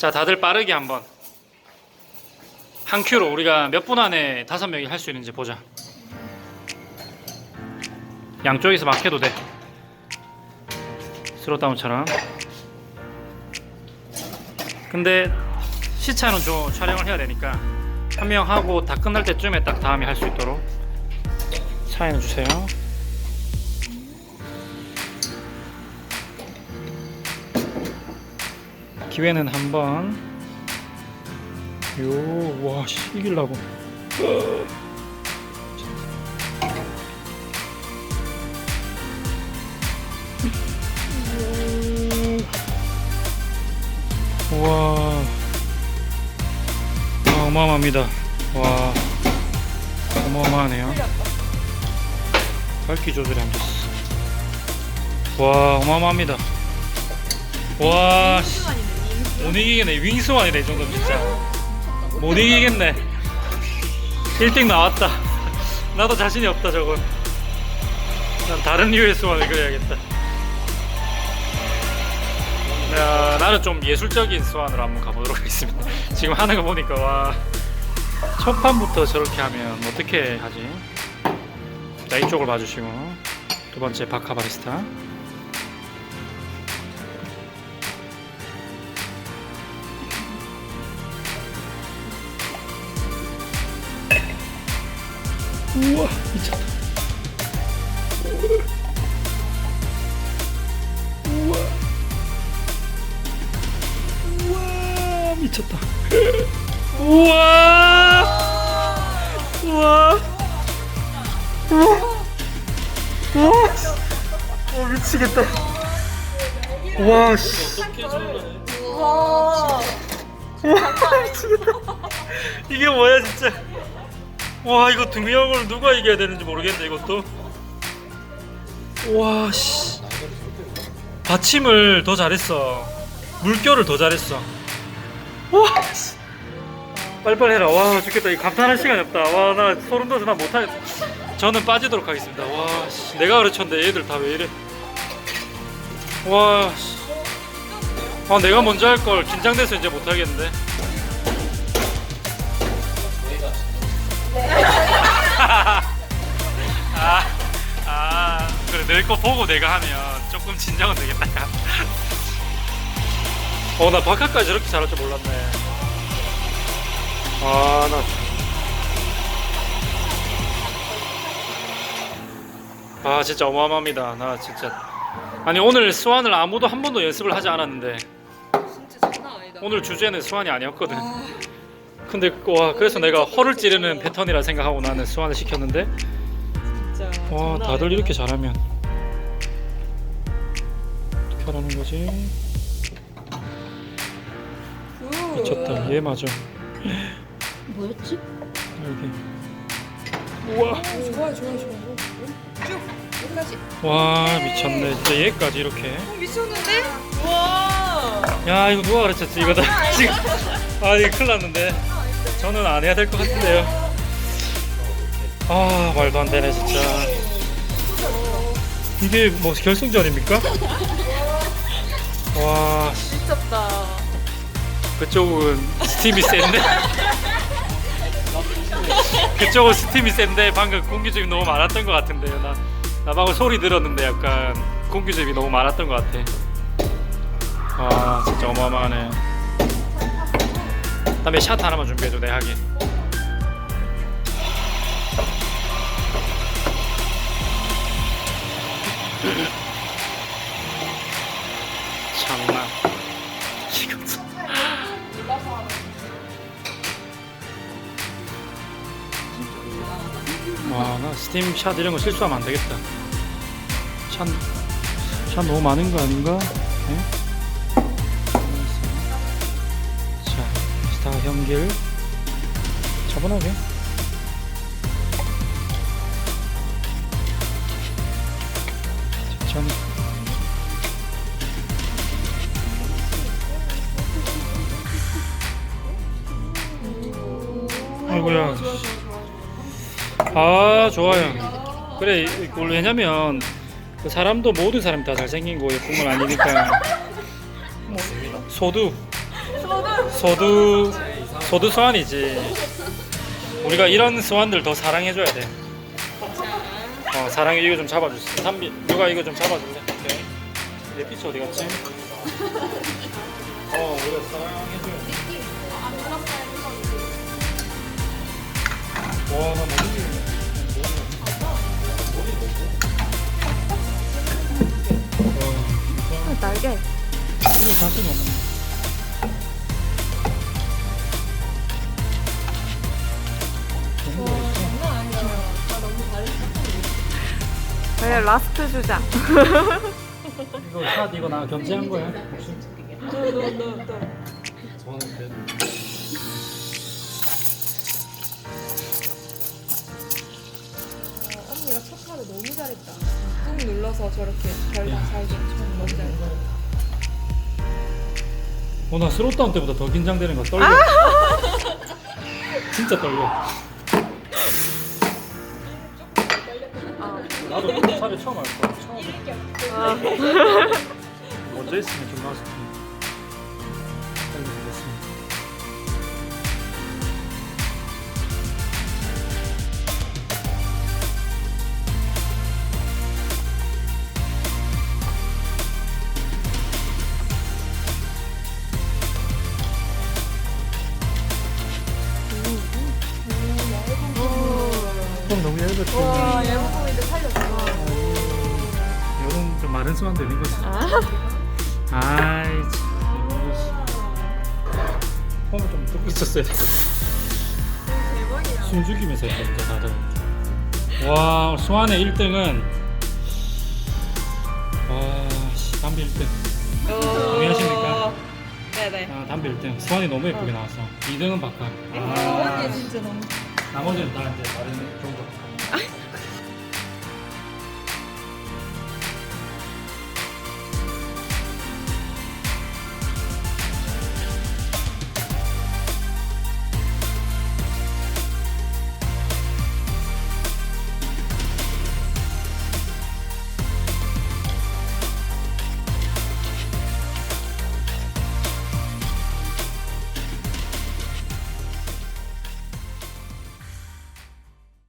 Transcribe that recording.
자, 다들 빠르게 한번. 한 큐로 우리가 몇 분 안에 다섯 명이 할 수 있는지 보자. 양쪽에서 막 해도 돼. 스로다운처럼. 근데 시차는 좀 촬영을 해야 되니까 한 명 하고 다 끝날 때쯤에 딱 다음에 할 수 있도록 사인해 주세요. 기회는 한 번. 요, 와, 씨, 이길라고. 와, 아, 어마어마합니다. 와, 어마어마하네요. 밝기 조절이 안 됐어. 와, 어마어마합니다. 와, 씨. 못 이기겠네. 윙스완이네, 이 정도면 진짜. 못 이기겠네. 1등 나왔다. 나도 자신이 없다, 저건. 난 다른 US완을 그려야겠다. 야, 나는 좀 예술적인 스완으로 한번 가보도록 하겠습니다. 지금 하는 거 보니까, 와. 첫 판부터 저렇게 하면 어떻게 하지? 자, 이쪽을 봐주시고. 두 번째 바카 바리스타. 우와 미쳤다. 우와. 우와 미쳤다. 우와. 우와. 우와. 우와. 어 미치겠다. 와씨. 와. 미치겠다. 이게 뭐야 진짜 와 이거 두 명을 누가 이겨야 되는지 모르겠네 이것도. 와씨. 받침을 더 잘했어. 물결을 더 잘했어. 와 씨. 빨리빨리 해라. 와 죽겠다. 이 감탄할 시간이 없다. 와 나 소름 돋아서 나 못하겠다 저는 빠지도록 하겠습니다. 와 씨. 내가 가르쳤는데 얘들 다 왜 이래? 와 씨. 아 내가 먼저 할 걸 긴장돼서 이제 못하겠는데 아, 아, 그래, 내거 보고 내가 하면 조금 진정은 되겠다. 야. 어, 나 바카까지 저렇게 잘할 줄 몰랐네. 아, 나. 아, 진짜 어마어마합니다. 나 진짜. 아니, 오늘 스완을 아무도 한 번도 연습을 하지 않았는데, 진짜 장난 아니다. 오늘 주제는 스완이 아니었거든. 아, 근데, 와, 그래서 내가 허를 찌르는 패턴이라 생각하고 나는 스완을 시켰는데, 진짜. 와 장난 다들 아니다. 이렇게 잘하면 어떻게 하라는 거지? 우. 미쳤다 얘 맞아 뭐였지? 여기 우와 오, 좋아요, 좋아요, 좋아요. 쭉 끝까지. 와 미쳤네 진짜 얘까지 이렇게 어, 미쳤는데? 와. 야 이거 누가 가르쳤지? 이거 다. 지금. 아 이거 큰일 났는데. 저는 안 해야 될 것 같은데요. 아 말도 안 되네 진짜. 이게 뭐 결승전입니까? 와. 미쳤다. 그쪽은 스팀이 센데? 그쪽은 스팀이 센데 방금 공기집이 너무 많았던 것 같은데요. 나, 나 방금 소리 들었는데 약간 공기집이 너무 많았던 것 같아 와 진짜 어마어마하네 다음에 샷 하나만 준비해줘 내 하기 장난 지금 와, 나 스팀 샷 이런 거 실수하면 안 되겠다. 샷, 샷 너무 많은 거 아닌가? 네? 현길. 차분하게. 천천히. 아이고야. 아 좋아요. 그래 이걸 왜냐면 그 사람도 모든 사람이 다 잘생긴 거 예쁜 건 아니니까. 뭐, 소두 소두 소두 소환이지. 우리가 이런 소환들 더 사랑해줘야 돼. 어 사랑해 이거 좀 잡아주세요. 삼비 누가 이거 좀 잡아줄래? 오케이. 내 피치 어디 갔지? 어 우리가 사랑해줘야 돼. 와나 너무 좋네. 와, 날개. 이거 자신 없 왜 라스트 주자. 이거 샷 이거 나 견제한 거야 혹시? 너너너 너. 저는 그 언니가 첫타를 너무 잘했다. 꾹 눌러서 저렇게 잘 잘게 너무 잘했다. 어나 스로다운 때보다 더 긴장되는 거 떨려. 진짜 떨려. 나도 차례 처음 할 거야. 처음. 먼저 했으면 좀 나았을 텐데. 빨리 됐습니다. 마른 수만 되는 거지. 아이 참. 폼을 좀 듣고 있었어야 돼. 대박이야. 숨 죽이면서 했다 진짜 다들. 와 수환의 1등은 와 씨, 담비 1등. 동의하십니까? 네네. 아 담비 1등. 수환이 너무 예쁘게 나왔어. 2등은 박하. 언니 진짜 너무. 나머지는 다 이제 다른 종족.